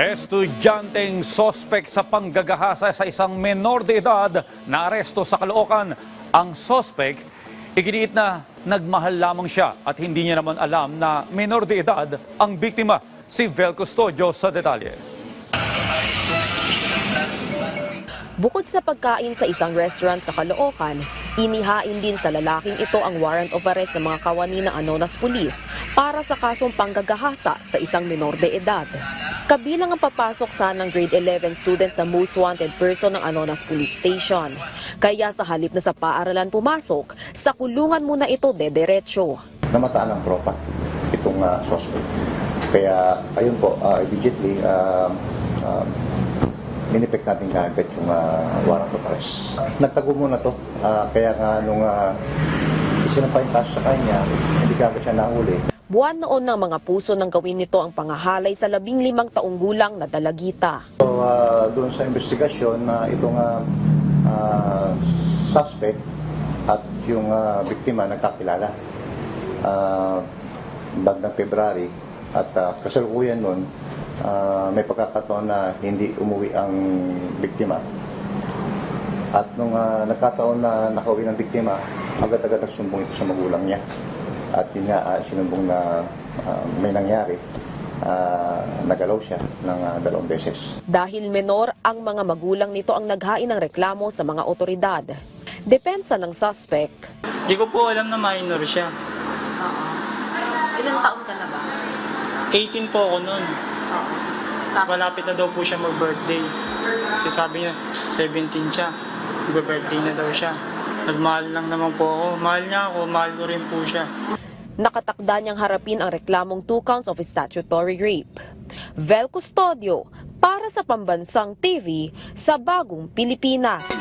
Estudyanteng sospek sa panggagahasa sa isang menor de edad na aresto sa Caloocan. Ang sospek, iginiit na nagmahal lamang siya at hindi niya naman alam na menor de edad ang biktima. Si Vel Custodio sa detalye. Bukod sa pagkain sa isang restaurant sa Caloocan, inihain din sa lalaking ito ang warrant of arrest ng mga kawani ng Anonas Police para sa kasong panggagahasa sa isang menor de edad. Kabilang ang papasok sa ng grade 11 student sa most wanted person ng Anonas Police Station. Kaya sa halip na sa paaralan pumasok, sa kulungan muna ito dederecho. namataan ng tropa itong uh, suspect. Kaya ayun po, ah, immediately uh, uh, ninipik natin kagad yung uh, warrant of arrest. Nagtago muna to, ah, kaya nga nung uh, isinampa yung sa kanya, hindi kagad siya nahuli. Buwan noon ng mga puso nang gawin nito ang pangahalay sa labing limang taong gulang na dalagita. So ah, doon sa investigasyon na itong ah, ah, suspect at yung ah, biktima nagkakilala. Uh, bandang February at uh, kasalukuyan nun ah, may pagkakataon na hindi umuwi ang biktima. At nung ah, nagkataon na nakauwi ng biktima, agad-agad nagsumbong ito sa magulang niya. At yun nga, ah, sinumbong na ah, may nangyari. Ah, nagalaw siya ng ah, dalawang beses. Dahil menor ang mga magulang nito ang naghain ng reklamo sa mga otoridad. Depensa ng suspect, Di ko po alam na minor siya. Oo. Ilang taon ka na ba? 18 po ako noon. Oo. Tapos malapit na daw po siya mag-birthday. Kasi sabi niya, 17 siya. Mag-birthday na daw siya. Nagmahal lang naman po ako. Mahal niya ako, mahal ko rin po siya. nakatakda niyang harapin ang reklamong two counts of statutory rape. Vel Custodio, para sa Pambansang TV, sa Bagong Pilipinas.